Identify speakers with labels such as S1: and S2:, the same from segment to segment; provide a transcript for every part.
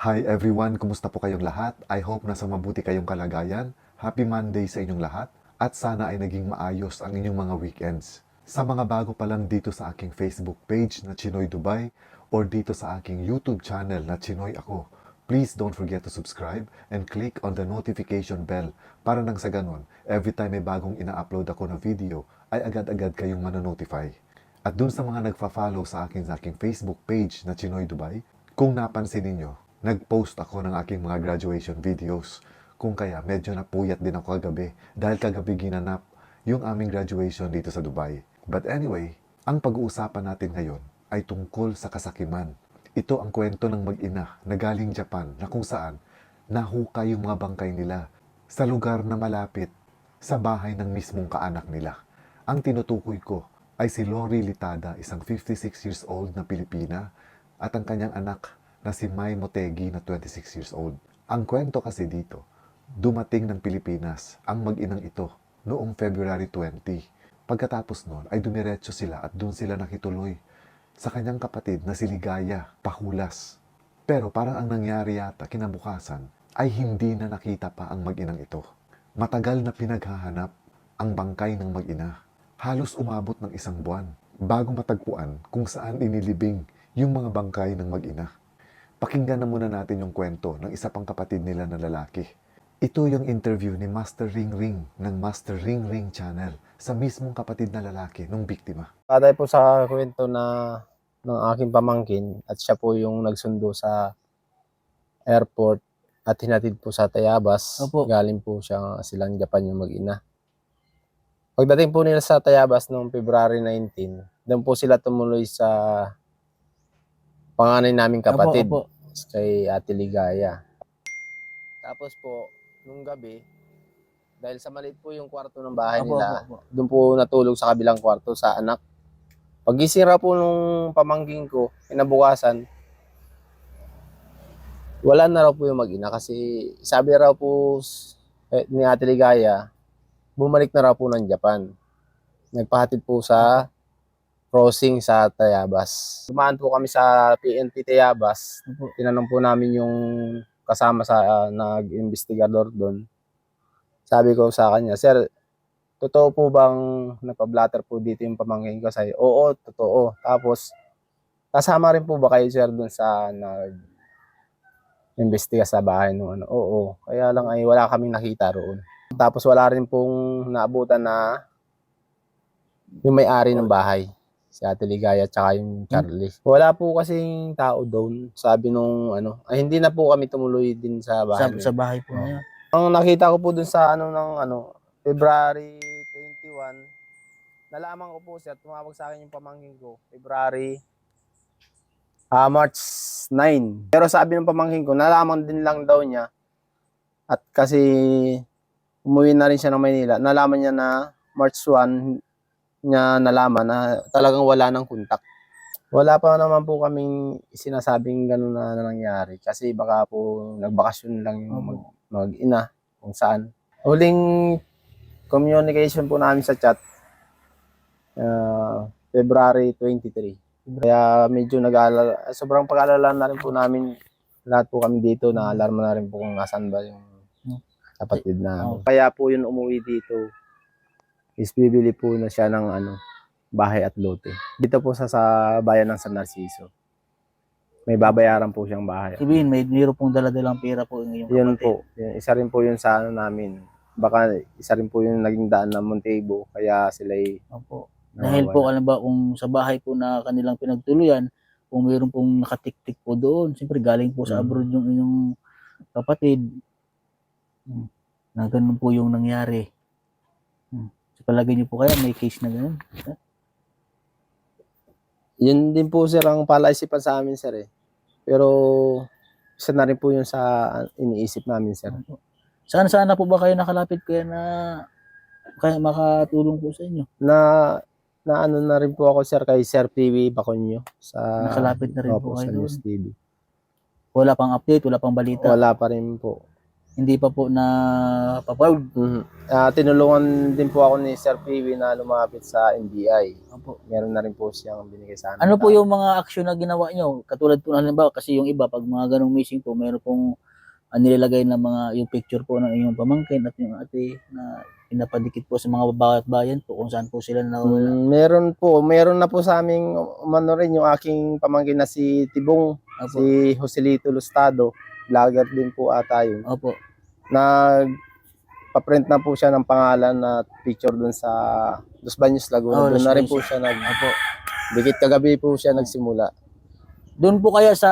S1: Hi everyone, kumusta po kayong lahat? I hope nasa mabuti kayong kalagayan. Happy Monday sa inyong lahat at sana ay naging maayos ang inyong mga weekends. Sa mga bago pa lang dito sa aking Facebook page na Chinoy Dubai or dito sa aking YouTube channel na Chinoy Ako, please don't forget to subscribe and click on the notification bell para nang sa ganon, every time may bagong ina-upload ako na video, ay agad-agad kayong mananotify. At dun sa mga nagfa-follow sa akin sa aking Facebook page na Chinoy Dubai, kung napansin ninyo, nag-post ako ng aking mga graduation videos. Kung kaya medyo napuyat din ako kagabi dahil kagabi ginanap yung aming graduation dito sa Dubai. But anyway, ang pag-uusapan natin ngayon ay tungkol sa kasakiman. Ito ang kwento ng mag-ina na galing Japan na kung saan nahukay yung mga bangkay nila sa lugar na malapit sa bahay ng mismong kaanak nila. Ang tinutukoy ko ay si Lori Litada, isang 56 years old na Pilipina at ang kanyang anak na si Mai Motegi na 26 years old. Ang kwento kasi dito, dumating ng Pilipinas ang mag-inang ito noong February 20. Pagkatapos noon ay dumiretso sila at doon sila nakituloy sa kanyang kapatid na si Ligaya, Pahulas. Pero parang ang nangyari yata kinabukasan ay hindi na nakita pa ang mag-inang ito. Matagal na pinaghahanap ang bangkay ng mag-ina. Halos umabot ng isang buwan bago matagpuan kung saan inilibing yung mga bangkay ng mag-ina. Pakinggan na muna natin yung kwento ng isa pang kapatid nila na lalaki. Ito yung interview ni Master Ring Ring ng Master Ring Ring Channel sa mismong kapatid na lalaki ng biktima.
S2: Patay po sa kwento na ng aking pamangkin at siya po yung nagsundo sa airport at hinatid po sa Tayabas.
S3: Opo.
S2: Galing po siya silang Japan yung mag-ina. Pagdating po nila sa Tayabas noong February 19, doon po sila tumuloy sa panganay naming kapatid
S3: Opo, opo.
S2: kay Ate Ligaya. Tapos po, nung gabi, dahil sa maliit po yung kwarto ng bahay
S3: Opo,
S2: nila,
S3: opo, opo.
S2: doon po natulog sa kabilang kwarto sa anak. Pagising raw po nung pamangking ko, kinabukasan, wala na raw po yung mag-ina kasi sabi raw po eh, ni Ate Ligaya, bumalik na raw po ng Japan. Nagpahatid po sa crossing sa Tayabas. Dumaan po kami sa PNP Tayabas. Tinanong po namin yung kasama sa ah, nag-investigador doon. Sabi ko sa kanya, Sir, totoo po bang napablatter po dito yung pamangkin ko sa'yo? Oo, totoo. Tapos, kasama rin po ba kayo, sir, dun sa nag investiga sa bahay nung ano? Oo. Kaya lang ay wala kaming nakita roon. Tapos wala rin pong naabutan na yung may-ari ng bahay. Si Ate Ligaya at saka yung Charlie. Wala po kasing tao doon. Sabi nung ano, ay hindi na po kami tumuloy din sa
S3: Sa,
S2: bahay.
S3: sa bahay po na yan.
S2: Ang nakita ko po dun sa ano ng ano, February 21, nalaman ko po siya, tumawag sa akin yung pamangkin ko, February ah March 9. Pero sabi ng pamangkin ko, nalaman din lang daw niya at kasi umuwi na rin siya ng Maynila, nalaman niya na March 1 niya nalaman na talagang wala ng kontak. Wala pa naman po kaming sinasabing gano'n na, na nangyari kasi baka po nagbakasyon lang yung mag, mag-ina kung saan. Huling communication po namin sa chat uh, February 23. Kaya medyo nag-aalala, sobrang pag-alala na rin po namin lahat po kami dito na alarma na rin po kung nasan ba yung kapatid na.
S3: Oh.
S2: Kaya po yun umuwi dito is bibili po na siya ng ano, bahay at lote. Dito po sa, sa bayan ng San Narciso. May babayaran po siyang bahay.
S3: Sabihin, may mayroon pong daladalang pera po yung iyong
S2: Yun
S3: kapatid.
S2: po. Yun, isa rin po yun sa ano namin. Baka isa rin po yung naging daan ng Montego. Kaya sila ay
S3: Opo. Dahil po, alam ba, kung sa bahay po na kanilang pinagtuluyan, kung mayroon pong nakatiktik po doon, siyempre galing po sa
S2: Mm.
S3: abroad yung inyong kapatid. Hmm. Na ganun po yung nangyari. Hmm. Sa palagay niyo po kaya may case na ganun?
S2: Yun din po sir ang palaisipan sa amin sir eh. Pero isa na rin po yun sa iniisip namin sir.
S3: Saan saan na po ba kayo nakalapit kaya na kaya makatulong po sa inyo?
S2: Na na ano na rin po ako sir kay Sir PV Baconyo sa
S3: Nakalapit na rin po
S2: sa
S3: kayo
S2: News
S3: doon.
S2: TV.
S3: Wala pang update, wala pang balita.
S2: Wala pa rin po.
S3: Hindi pa po na papawd.
S2: Mhm. Ah, tinulungan din po ako ni Sir Piwi na lumapit sa NBI.
S3: Opo.
S2: Meron na rin po siyang binigay sa amin.
S3: Ano po yung mga aksyon na ginawa nyo? Katulad po halimbawa kasi yung iba pag mga ganong missing po, meron pong ah, nilalagay na mga yung picture po ng inyong pamangkin at yung ate na pinapadikit po sa mga bawat bayan po kung saan po sila nawala.
S2: Mm, meron po, meron na po sa aming umano rin yung aking pamangkin na si Tibong,
S3: Opo.
S2: si Joselito Lustado, vlogger din po ata yun.
S3: Opo.
S2: Nag paprint na po siya ng pangalan at picture dun sa Los Baños Laguna.
S3: Oh,
S2: doon
S3: Los
S2: na rin
S3: Baños.
S2: po siya nag
S3: Opo.
S2: dikit kagabi po siya nagsimula.
S3: Doon po kaya sa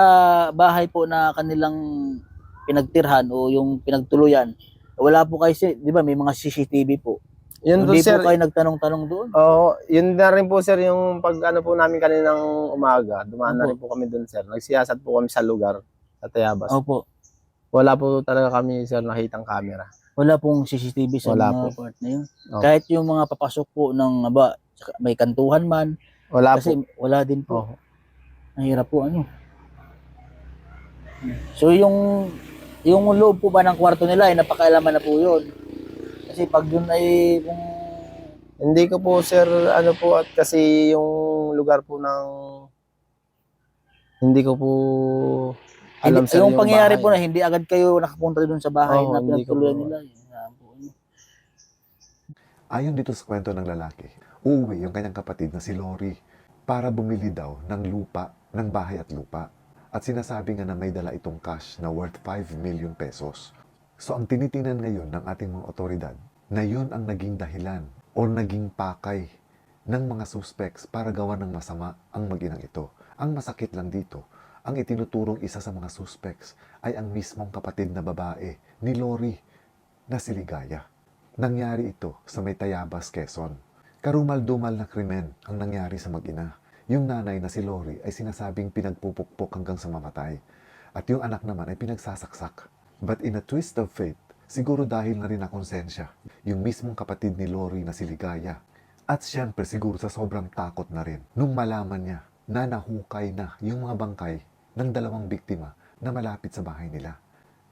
S3: bahay po na kanilang pinagtirhan o yung pinagtuluyan, wala po kayo, si- di ba may mga CCTV po.
S2: Yun po
S3: Hindi
S2: sir,
S3: po kayo nagtanong-tanong doon.
S2: Oo, yun na rin po sir yung pag ano po namin kaninang umaga, dumaan na
S3: Opo.
S2: rin po kami doon sir. Nagsiyasat po kami sa lugar sa Tayabas.
S3: Opo.
S2: Wala po talaga kami sir nakitang camera.
S3: Wala pong CCTV sa
S2: Wala
S3: mga
S2: po.
S3: part na yun.
S2: Opo.
S3: Kahit yung mga papasok po ng aba, may kantuhan man,
S2: Wala
S3: kasi
S2: po.
S3: wala din po. Ang hirap po ano. So yung yung loob po ba ng kwarto nila ay napakailaman na po yun. Kasi pag yun ay kung
S2: Hindi ko po sir ano po at kasi yung lugar po ng hindi ko po alam
S3: hindi,
S2: sir
S3: yung, pangyayari
S2: bahay.
S3: po na hindi agad kayo nakapunta doon sa bahay
S2: Oo,
S3: na pinagtuluyan nila.
S1: Ayon dito sa kwento ng lalaki, uuwi yung kanyang kapatid na si Lori para bumili daw ng lupa, ng bahay at lupa. At sinasabi nga na may dala itong cash na worth 5 million pesos. So ang tinitingnan ngayon ng ating mga otoridad na yun ang naging dahilan o naging pakay ng mga suspects para gawa ng masama ang mag-inang ito. Ang masakit lang dito, ang itinuturong isa sa mga suspects ay ang mismong kapatid na babae ni Lori na si Ligaya. Nangyari ito sa may Tayabas, Quezon. Karumal-dumal na krimen ang nangyari sa mag-ina. Yung nanay na si Lori ay sinasabing pinagpupukpok hanggang sa mamatay. At yung anak naman ay pinagsasaksak. But in a twist of fate, siguro dahil na rin na konsensya, yung mismong kapatid ni Lori na si Ligaya. At syempre siguro sa sobrang takot na rin nung malaman niya na nahukay na yung mga bangkay ng dalawang biktima na malapit sa bahay nila.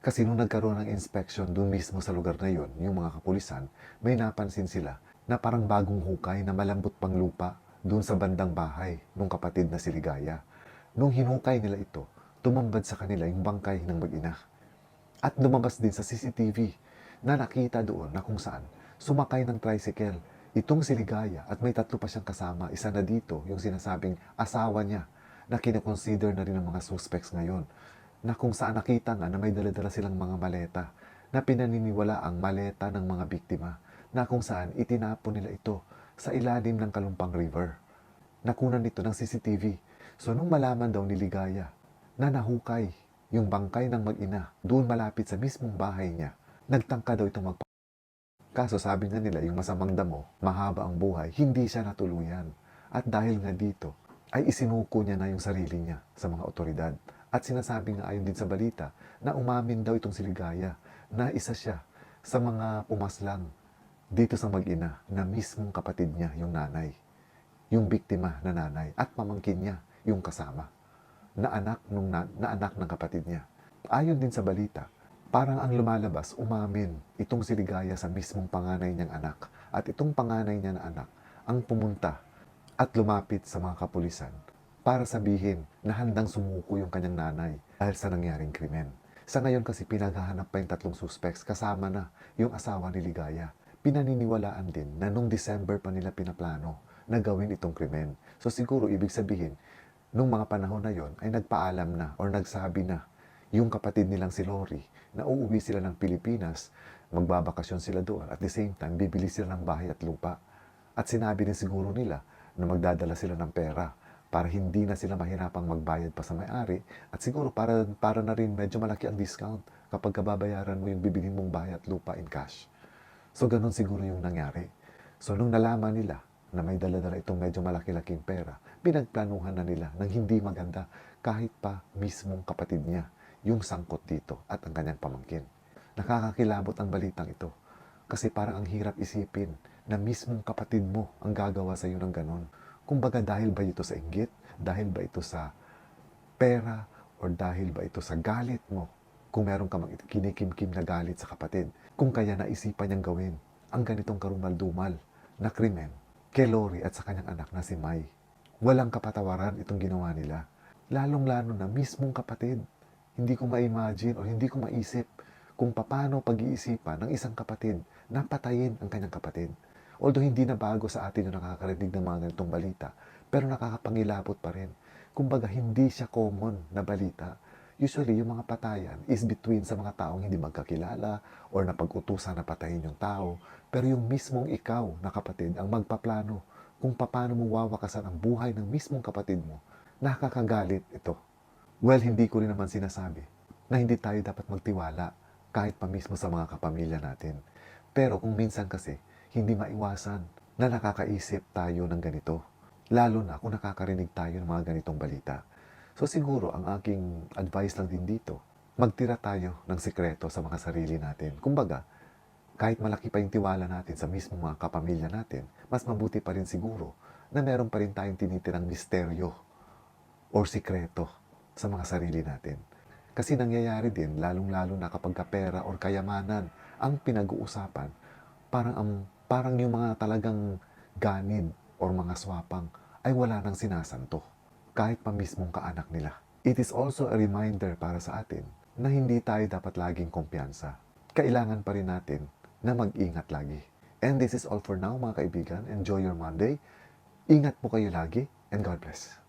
S1: Kasi nung nagkaroon ng inspection doon mismo sa lugar na yon, yung mga kapulisan, may napansin sila na parang bagong hukay na malambot pang lupa doon sa bandang bahay ng kapatid na si Ligaya. Nung hinukay nila ito, tumambad sa kanila yung bangkay ng mag-ina. At lumabas din sa CCTV na nakita doon na kung saan sumakay ng tricycle itong si Ligaya at may tatlo pa siyang kasama. Isa na dito yung sinasabing asawa niya na kinoconsider na rin ng mga suspects ngayon na kung saan nakita nga na may dala-dala silang mga maleta na pinaniniwala ang maleta ng mga biktima na kung saan itinapon nila ito sa ilalim ng Kalumpang River. Nakunan nito ng CCTV. So nung malaman daw ni Ligaya na nahukay yung bangkay ng mag-ina doon malapit sa mismong bahay niya, nagtangka daw itong magpa... Kaso sabi nga nila yung masamang damo, mahaba ang buhay, hindi siya natuluyan. At dahil nga dito, ay isinuko niya na yung sarili niya sa mga otoridad. At sinasabi nga ayon din sa balita na umamin daw itong si Ligaya na isa siya sa mga pumaslang dito sa mag-ina na mismong kapatid niya yung nanay. Yung biktima na nanay at pamangkin niya yung kasama na anak nung na, na anak ng kapatid niya. Ayon din sa balita, parang ang lumalabas umamin itong si Ligaya sa mismong panganay niyang anak at itong panganay niya na anak ang pumunta at lumapit sa mga kapulisan para sabihin na handang sumuko yung kanyang nanay dahil sa nangyaring krimen. Sa ngayon kasi pinaghahanap pa yung tatlong suspects kasama na yung asawa ni Ligaya. Pinaniniwalaan din na nung December pa nila pinaplano na gawin itong krimen. So siguro ibig sabihin, nung mga panahon na yon ay nagpaalam na or nagsabi na yung kapatid nilang si Lori na uuwi sila ng Pilipinas, magbabakasyon sila doon at the same time bibili sila ng bahay at lupa. At sinabi din siguro nila na magdadala sila ng pera para hindi na sila mahirapang magbayad pa sa may-ari at siguro para, para na rin medyo malaki ang discount kapag kababayaran mo yung bibili mong bahay at lupa in cash. So ganun siguro yung nangyari. So nung nalaman nila na may dala-dala itong medyo malaki-laking pera, pinagplanuhan na nila ng hindi maganda kahit pa mismong kapatid niya yung sangkot dito at ang kanyang pamangkin. Nakakakilabot ang balitang ito kasi parang ang hirap isipin na mismong kapatid mo ang gagawa sa iyo ng ganon. Kumbaga dahil ba ito sa inggit? Dahil ba ito sa pera? Or dahil ba ito sa galit mo kung meron ka mang kinikimkim na galit sa kapatid, kung kaya naisipan niyang gawin ang ganitong karumal-dumal na krimen kay Lori at sa kanyang anak na si Mai. Walang kapatawaran itong ginawa nila. Lalong-lalo na mismong kapatid. Hindi ko ma-imagine o hindi ko maisip kung paano pag-iisipan ng isang kapatid na patayin ang kanyang kapatid. Although hindi na bago sa atin yung nakakarinig ng mga ganitong balita, pero nakakapangilabot pa rin. Kumbaga, hindi siya common na balita. Usually, yung mga patayan is between sa mga taong hindi magkakilala or napag-utusan na patayin yung tao. Pero yung mismong ikaw na kapatid ang magpaplano kung paano mo wawakasan ang buhay ng mismong kapatid mo, nakakagalit ito. Well, hindi ko rin naman sinasabi na hindi tayo dapat magtiwala kahit pa mismo sa mga kapamilya natin. Pero kung minsan kasi, hindi maiwasan na nakakaisip tayo ng ganito. Lalo na kung nakakarinig tayo ng mga ganitong balita. So siguro ang aking advice lang din dito, magtira tayo ng sikreto sa mga sarili natin. Kumbaga, kahit malaki pa yung tiwala natin sa mismo mga kapamilya natin, mas mabuti pa rin siguro na meron pa rin tayong tinitirang misteryo or sikreto sa mga sarili natin. Kasi nangyayari din, lalong-lalo na kapag pera or kayamanan ang pinag-uusapan, parang, ang, parang yung mga talagang ganid or mga swapang ay wala nang sinasanto kahit pa mismong kaanak nila. It is also a reminder para sa atin na hindi tayo dapat laging kumpiyansa. Kailangan pa rin natin na mag-ingat lagi. And this is all for now mga kaibigan. Enjoy your Monday. Ingat po kayo lagi and God bless.